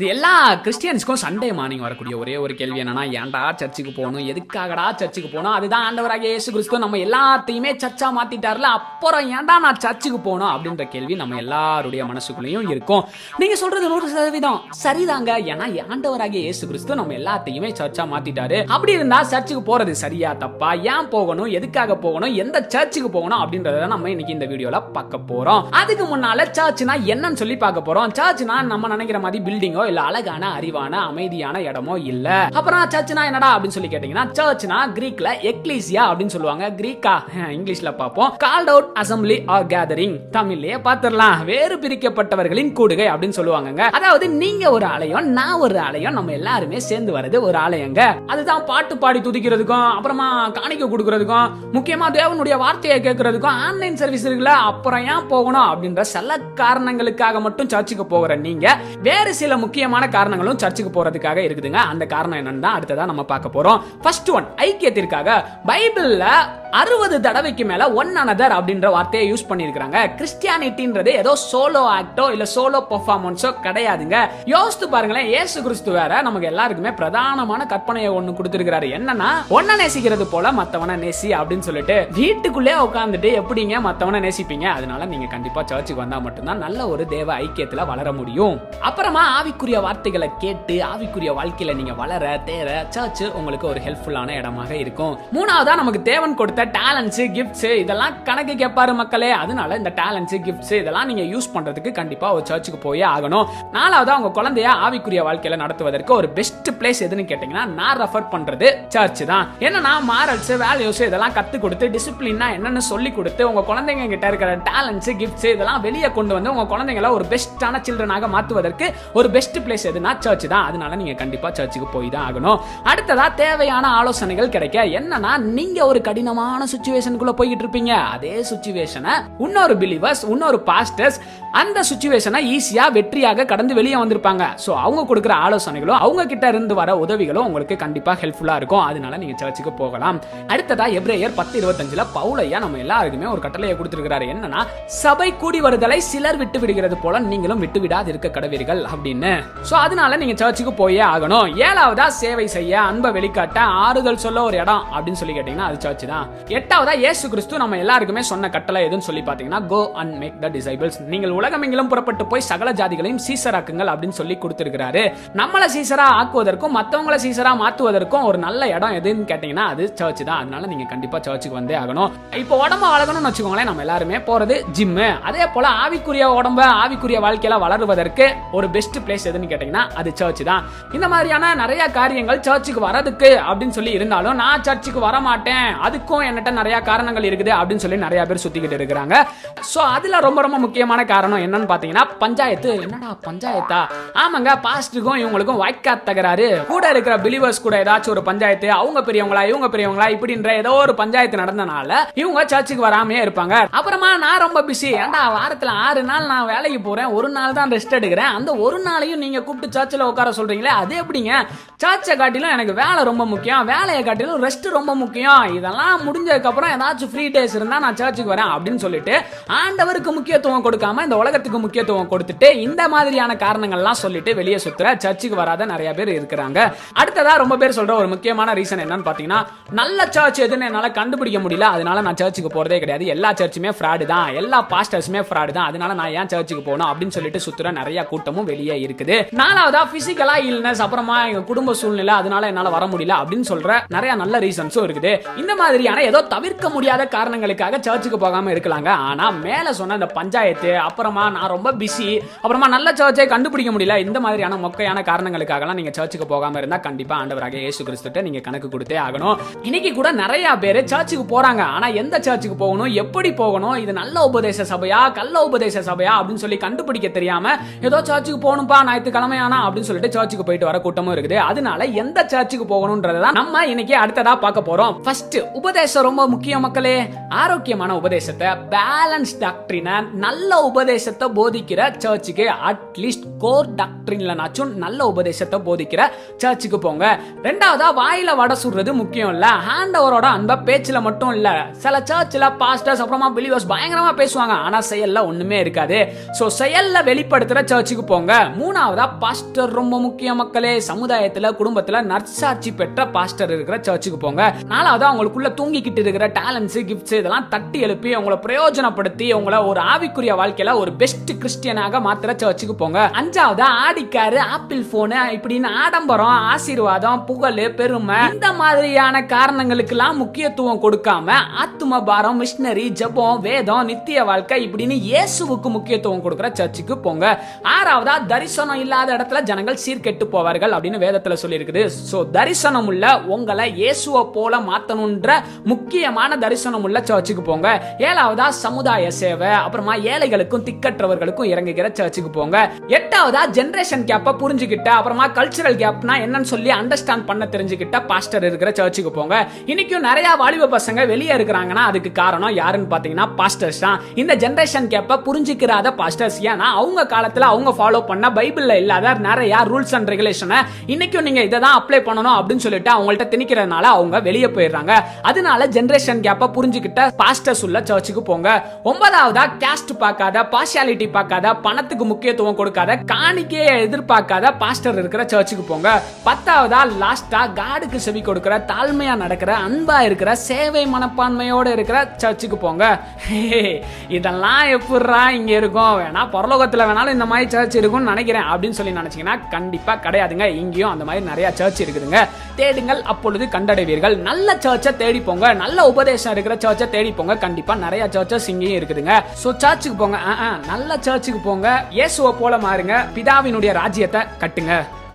இது எல்லா கிறிஸ்டியன்ஸ்க்கும் Sunday morning வரக்கூடிய ஒரே ஒரு கேள்வி என்னன்னா ஏன்டா சர்ச்சுக்கு போகணும்? எதுக்காகடா சர்ச்சுக்கு போகணும்? அதுதான் ஆண்டவராக இயேசு கிறிஸ்து நம்ம எல்லாத்தையுமே சர்ச்சா மாத்திட்டார்ல அப்புறம் ஏன்டா நான் சர்ச்சுக்கு போகணும் அப்படின்ற கேள்வி நம்ம எல்லாருடைய மனசுக்குள்ளேயும் இருக்கும். நீங்க சொல்றது நூறு சதவீதம் சரிதாங்க. ஏன்னா ஆண்டவராகிய இயேசு கிறிஸ்து நம்ம எல்லாத்தையுமே சர்ச்சா மாத்திட்டாரு. அப்படி இருந்தா சர்ச்சுக்கு போறது சரியா தப்பா? ஏன் போகணும்? எதுக்காக போகணும்? எந்த சர்ச்சுக்கு போகணும்? அப்படின்றத நம்ம இன்னைக்கு இந்த வீடியோல பார்க்க போறோம். அதுக்கு முன்னால சர்ச்னா என்னன்னு சொல்லி பார்க்க போறோம். சர்ச்னா நம்ம நினைக்கிற மாதிரி பில்டிங்கோ இல்ல அழகான அறிவான அமைதியான இடமோ இல்ல. அப்புறம் சர்ச்னா என்னடா அப்படின்னு சொல்லி கேட்டீங்கன்னா சர்ச்னா கிரீக்ல எக்லீசியா அப்படின்னு சொல்லுவாங்க. கிரீக்கா இங்கிலீஷ்ல பார்ப்போம். Called out assembly or gathering தமிழ்லயே பார்த்துடலாம். வேறு பிரிக்கப்பட்டவர்களின் கூடுகை அப்படின்னு சொல்லுவாங்க அதாவது நீங்க ஒரு ஆலயம் நான் ஒரு ஆலயம் நம்ம எல்லாருமே சேர்ந்து வர்றது ஒரு ஆலயங்க. அதுதான் பாட்டு பாடி துதிக்கிறதுக்கும் அப்புறமா காணிக்க கொடுக்கறதுக்கும் முக்கியமா தேவனுடைய வார்த்தையை கேட்கறதுக்கும் ஆன்லைன் சர்வீஸ் இருக்குல்ல அப்புறம் ஏன் போகணும் அப்படின்ற சில காரணங்களுக்காக மட்டும் சர்ச்சுக்கு போகிற நீங்க வேறு சில முக்கிய முக்கியமான காரணங்களும் சர்ச்சுக்கு போறதுக்காக இருக்குதுங்க. அந்த காரணம் என்னன்னு தான் அடுத்ததா நம்ம பார்க்க போறோம். ஃபர்ஸ்ட் ஒன் ஐக்கியத்திற்காக பைபிள்ல அறுபது தடவைக்கு மேல ஒன் அனதர் அப்படின்ற வார்த்தையை யூஸ் பண்ணியிருக்காங்க கிறிஸ்டியானிட்டின்றது ஏதோ சோலோ ஆக்டோ இல்ல சோலோ பெர்ஃபார்மன்ஸோ கிடையாதுங்க. யோசித்து பாருங்களேன் ஏசு கிறிஸ்து வேற நமக்கு எல்லாருக்குமே பிரதானமான கற்பனையை ஒண்ணு கொடுத்திருக்கிறாரு. என்னன்னா ஒன்ன நேசிக்கிறது போல மத்தவனை நேசி அப்படின்னு சொல்லிட்டு வீட்டுக்குள்ளே உட்காந்துட்டு எப்படிங்க மத்தவனை நேசிப்பீங்க? அதனால நீங்க கண்டிப்பா சர்ச்சுக்கு வந்தா மட்டும்தான் நல்ல ஒரு தேவ ஐக்கியத்துல வளர முடியும். அப்புறமா ஆவிக்குரிய வார்த்தைகளை கேட்டு ஆவிக்குரிய வாழ்க்கையில நீங்க வளர தேர சர்ச் உங்களுக்கு ஒரு ஹெல்ப்ஃபுல்லான இடமாக இருக்கும். மூணாவதா நமக்கு தேவன் கொடுத்த டேலண்ட்ஸு கிஃப்ட்ஸு இதெல்லாம் கணக்கு கேட்பாரு மக்களே. அதனால இந்த டேலண்ட்ஸு கிஃப்ட்ஸு இதெல்லாம் நீங்க யூஸ் பண்றதுக்கு கண்டிப்பா ஒரு சர்ச்சுக்கு போயே ஆகணும். நாலாவது அவங்க குழந்தைய ஆவிக்குரிய வாழ்க்கையில நடத்துவதற்கு ஒரு பெஸ்ட் பிளேஸ் எதுன்னு கேட்டீங்கன்னா நான் ரெஃபர் பண்றது சர்ச் தான். என்னன்னா மாரல்ஸு வேல்யூஸு இதெல்லாம் கற்றுக் கொடுத்து டிசிப்ளினா என்னென்னு சொல்லி கொடுத்து உங்க குழந்தைங்க கிட்ட இருக்கிற டேலண்ட்ஸு கிஃப்ட்ஸ் இதெல்லாம் வெளியே கொண்டு வந்து உங்க குழந்தைங்கள ஒரு பெஸ்ட்டான சில்ட்ரனாக மாற்றுவதற்கு ஒரு பெஸ்ட் பிளேஸ் எதுனா சர்ச் தான். அதனால நீங்க கண்டிப்பா சர்ச்சுக்கு போய் தான் ஆகணும். அடுத்ததாக தேவையான ஆலோசனைகள் கிடைக்க. என்னன்னா நீங்க ஒரு கடினமான சுச்சுவேஷனுக்குள்ள போய்கிட்டு இருப்பீங்க அதே சுச்சுவேஷனை இன்னொரு பிலீவர்ஸ் இன்னொரு பாஸ்டர்ஸ் அந்த சுச்சுவேஷனை ஈஸியா வெற்றியாக கடந்து வெளியே வந்திருப்பாங்க. ஸோ அவங்க கொடுக்குற ஆலோசனைகளும் அவங்க கிட்ட இருந்து வர உதவிகளும் உங்களுக்கு கண்டிப்பா ஹெல்ப்ஃபுல்லா இருக்கும். அதனால நீங்க சர்ச்சுக்கு போகலாம். அடுத்ததா எப்ரேயர் பத்து இருபத்தஞ்சுல பவுலையா நம்ம எல்லாருக்குமே ஒரு கட்டளையை கொடுத்துருக்கிறாரு. என்னன்னா சபை கூடி வருதலை சிலர் விட்டு விடுகிறது போல நீங்களும் விட்டு விடாது இருக்க கடவீர்கள் அப்படின்னு. சோ அதனால நீங்க சர்ச்சுக்கு போயே ஆகணும். ஏழாவதா சேவை செய்ய அன்பை வெளிக்காட்ட ஆறுதல் சொல்ல ஒரு இடம் அப்படின்னு சொல்லி கேட்டீங்கன்னா அது சர்ச் தான். எட்டாவதா இயேசு கிறிஸ்து நம்ம எல்லாருக்குமே சொன்ன கட்டளை எதுன்னு சொல்லி பாத்தீங்கன்னா go and make the disciples நீங்கள் உலகமெங்கிலும் புறப்பட்டு போய் சகல ஜாதிகளையும் சீசராக்குங்கள் அப்படின்னு சொல்லி கொடுத்திருக்கிறாரு. நம்மளை சீசரா ஆக்குவதற்கும் மத்தவங்கள சீசரா மாத்துவதற்கும் ஒரு நல்ல இடம் எதுன்னு கேட்டீங்கன்னா அது சர்ச் தான். அதனால நீங்க கண்டிப்பா சர்ச்சுக்கு வந்தே ஆகணும். இப்போ உடம்ப வளர்க்கணும்னு வச்சுக்கோங்களேன் நம்ம எல்லாருமே போறது ஜிம்மு அதே போல ஆவிக்குரிய உடம்ப ஆவிக்குரிய வாழ்க்கையில வளருவதற்கு ஒரு பெஸ்ட் பிளேஸ் எதுன்னு கேட்டீங்கன்னா அது சர்ச் தான். இந்த மாதிரியான நிறைய காரியங்கள் சர்ச்சுக்கு வரதுக்கு அப்படின்னு சொல்லி இருந்தாலும் நான் சர்ச்சுக்கு வர மாட்டேன் அதுக்கும் என்கிட்ட நிறைய காரணங்கள் இருக்குது அப்படின்னு சொல்லி நிறைய பேர் சுத்திக்கிட்டு இருக்கிறாங்க. ஸோ அதுல ரொம்ப ரொம்ப முக்கியமான காரணம் என்னன்னு பாத்தீங்கன்னா பஞ்சாயத்து. என்னடா பஞ்சாயத்தா? ஆமாங்க பாஸ்டுக்கும் இவங்களுக்கும் வாய்க்கா தகராறு. கூட இருக்கிற பிலிவர்ஸ் கூட ஏதாச்சும் ஒரு பஞ்சாயத்து அவங்க பெரியவங்களா இவங்க பெரியவங்களா இப்படின்ற ஏதோ ஒரு பஞ்சாயத்து நடந்தனால இவங்க சர்ச்சுக்கு வராமையே இருப்பாங்க. அப்புறமா நான் ரொம்ப பிஸி ஏன்டா வாரத்துல ஆறு நாள் நான் வேலைக்கு போறேன் ஒரு நாள் தான் ரெஸ்ட் எடுக்கிறேன். அந்த ஒரு நாளையும் நீங்க கூப்பிட்டு சர்ச்சில் உட்கார சொல்றீங்களே அது எப்படிங்க? சர்ச்சை காட்டிலும் எனக்கு வேலை ரொம்ப முக்கியம். வேலையை காட்டிலும் ரெஸ்ட் ரொம்ப முக்கியம். இதெல்லாம் முடிஞ்சதுக்கப்புறம் ஏதாச்சும் ஃப்ரீ டேஸ் இருந்தால் நான் சர்ச்சுக்கு வரேன் அப்படின்னு சொல்லிட்டு ஆண்டவருக்கு முக்கியத்துவம் கொடுக்காம இந்த உலகத்துக்கு முக்கியத்துவம் கொடுத்துட்டு இந்த மாதிரியான காரணங்கள்லாம் சொல்லிட்டு வெளியே சுத்துற சர்ச்சுக்கு வராத நிறைய பேர் இருக்கிறாங்க. அடுத்ததா ரொம்ப பேர் சொல்ற ஒரு முக்கியமான ரீசன் என்னன்னு பாத்தீங்கன்னா நல்ல சர்ச் எதுன்னு என்னால கண்டுபிடிக்க முடியல. அதனால நான் சர்ச்சுக்கு போறதே கிடையாது. எல்லா சர்ச்சுமே ஃப்ராடு தான். எல்லா பாஸ்டர்ஸுமே ஃப்ராடு தான். அதனால நான் ஏன் சர்ச்சுக்கு போகணும் அப்படின்னு சொல்லிட்டு சுத்துற நிறைய கூட்டமும் வெளியே இருக்குது. நாலாவதா பிசிக்கலா இல்னஸ் அப்புறமா எங்க குடும்ப சூழ்நிலை அதனால என்னால வர முடியல அப்படின்னு சொல்ற நிறைய நல்ல ரீசன்ஸும் இருக்குது. இந்த மாதிரியான ஏதோ தவிர்க்க முடியாத காரணங்களுக்காக சர்ச்சுக்கு போகாம இருக்கலாங்க. ஆனா மேல சொன்ன இந்த பஞ்சாயத்து அப்புறமா நான் ரொம்ப பிஸி அப்புறமா நல்ல சர்ச்சை கண்டுபிடிக்க முடியல இந்த மாதிரியான மொக்கையான காரணங்களுக்காகலாம் நீங்க சர்ச்சுக்கு போகாம இருந்தா கண்டிப்பா ஆண்டவராக இயேசு கிறிஸ்துட்ட நீங்க கணக்கு கொடுத்தே ஆகணும். இன்னைக்கு கூட நிறைய பேர் சர்ச்சுக்கு போறாங்க. ஆனா எந்த சர்ச்சுக்கு போகணும் எப்படி போகணும் இது நல்ல உபதேச சபையா கள்ள உபதேச சபையா அப்படின்னு சொல்லி கண்டுபிடிக்க தெரியாம ஏதோ சர்ச்சுக்கு போகணும்பா ஞாயிற்றுக்கிழமை ஆனா அப்படின்னு சொல்லிட்டு சர்ச்சுக்கு போயிட்டு வர கூட்டமும் இருக்குது. அதனால எந்த சர்ச்சுக்கு போகணும்ன்றதான் நம்ம இன்னைக்கு அடுத்ததா பார்க்க போறோம். ஃபர்ஸ்ட் உபதேச உபதேசம் ரொம்ப முக்கியம் மக்களே. ஆரோக்கியமான உபதேசத்தை பேலன்ஸ் டாக்டரின நல்ல உபதேசத்தை போதிக்கிற சர்ச்சுக்கு அட்லீஸ்ட் கோர் டாக்டரின்லனாச்சும் நல்ல உபதேசத்தை போதிக்கிற சர்ச்சுக்கு போங்க. ரெண்டாவதா வாயில வடை சுடுறது முக்கியம் இல்ல. ஹேண்டவரோட அன்ப பேச்சுல மட்டும் இல்ல. சில சர்ச்சில் பாஸ்டர்ஸ் அப்புறமா பிலிவர்ஸ் பயங்கரமா பேசுவாங்க. ஆனா செயல்ல ஒண்ணுமே இருக்காது. சோ செயல்ல வெளிப்படுத்துற சர்ச்சுக்கு போங்க. மூணாவதா பாஸ்டர் ரொம்ப முக்கிய மக்களே. சமுதாயத்துல குடும்பத்துல நற்சாட்சி பெற்ற பாஸ்டர் இருக்கிற சர்ச்சுக்கு போங்க. நாலாவதா அவங்களுக்குள்ள கிட்ட இருக்கிற டேலண்ட்ஸு கிஃப்ட்ஸ் இதெல்லாம் தட்டி எழுப்பி அவங்கள பிரயோஜனப்படுத்தி உங்களை ஒரு ஆவிக்குரிய வாழ்க்கையில ஒரு பெஸ்ட் கிறிஸ்டியனாக மாத்திர சர்ச்சுக்கு போங்க. அஞ்சாவது ஆடிக்காரு ஆப்பிள் போனு இப்படின்னு ஆடம்பரம் ஆசீர்வாதம் புகழ் பெருமை இந்த மாதிரியான காரணங்களுக்கெல்லாம் முக்கியத்துவம் கொடுக்காம ஆத்தும பாரம் மிஷினரி ஜெபம் வேதம் நித்திய வாழ்க்கை இப்படின்னு இயேசுவுக்கு முக்கியத்துவம் கொடுக்கிற சர்ச்சுக்கு போங்க. ஆறாவதா தரிசனம் இல்லாத இடத்துல ஜனங்கள் சீர்கெட்டு போவார்கள் அப்படின்னு வேதத்துல சொல்லியிருக்குது. சோ தரிசனம் உள்ள உங்களை இயேசுவை போல மாத்தணுன்ற முக்கியமான தரிசனம் உள்ள சர்ச்சுக்கு போங்க. ஏழாவதா சமுதாய சேவை அப்புறமா ஏழைகளுக்கும் திக்கற்றவர்களுக்கும் இறங்குகிற சர்ச்சுக்கு போங்க. எட்டாவதா ஜென்ரேஷன் கேப்ப புரிஞ்சுக்கிட்ட அப்புறமா கல்ச்சரல் கேப்னா என்னன்னு சொல்லி அண்டர்ஸ்டாண்ட் பண்ண தெரிஞ்சுக்கிட்ட பாஸ்டர் இருக்கிற சர்ச்சுக்கு போங்க. இன்னைக்கும் நிறைய வாலிப பசங்க வெளியே இருக்கிறாங்கன்னா அதுக்கு காரணம் யாருன்னு பாத்தீங்கன்னா பாஸ்டர்ஸ் தான். இந்த ஜென்ரேஷன் கேப்ப புரிஞ்சுக்கிறாத பாஸ்டர்ஸ் ஏன்னா அவங்க காலத்துல அவங்க ஃபாலோ பண்ண பைபிள்ல இல்லாத நிறைய ரூல்ஸ் அண்ட் ரெகுலேஷனை இன்னைக்கும் நீங்க இதை தான் அப்ளை பண்ணணும் அப்படின்னு சொல்லிட்டு அவங்கள்ட்ட திணிக்கிறதுனால அவங்க வெளியே போயிடுறாங்க. அதனால ஜெனரேஷன் கேப்ப புரிஞ்சுக்கிட்ட பாஸ்டர்ஸ் உள்ள சர்ச்சுக்கு போங்க. ஒன்பதாவதா கேஸ்ட் பார்க்காத பார்ஷியாலிட்டி பார்க்காத பணத்துக்கு முக்கியத்துவம் கொடுக்காத காணிக்கையை எதிர்பார்க்காத பாஸ்டர் இருக்கிற சர்ச்சுக்கு போங்க. பத்தாவதா லாஸ்டா காடுக்கு செவி கொடுக்கிற தாழ்மையா நடக்கிற அன்பா இருக்கிற சேவை மனப்பான்மையோட இருக்கிற சர்ச்சுக்கு போங்க. ஹே, இதெல்லாம் எப்படிரா இங்க இருக்கும்? வேணா பரலோகத்துல வேணாலும் இந்த மாதிரி சர்ச் இருக்கும்னு நினைக்கிறேன் அப்படின்னு சொல்லி நினைச்சீங்கன்னா கண்டிப்பா கிடையாதுங்க. இங்கேயும் அந்த மாதிரி நிறைய சர்ச் இருக்குதுங்க. தேடுங்கள் அப்பொழுது கண்டடைவீர்கள். நல்ல சர்ச்சை தேடி போங்க. நல்ல உபதேசம் இருக்கிற சர்ச்சை தேடி போங்க. கண்டிப்பா நிறைய சர்ச்சஸ் இங்கேயும் இருக்குதுங்க. சோ சர்ச்சுக்கு போங்க. நல்ல சர்ச்சுக்கு போங்க. இயேசுவை போல மாறுங்க. பிதாவினுடைய ராஜ்யத்தை கட்டுங்க.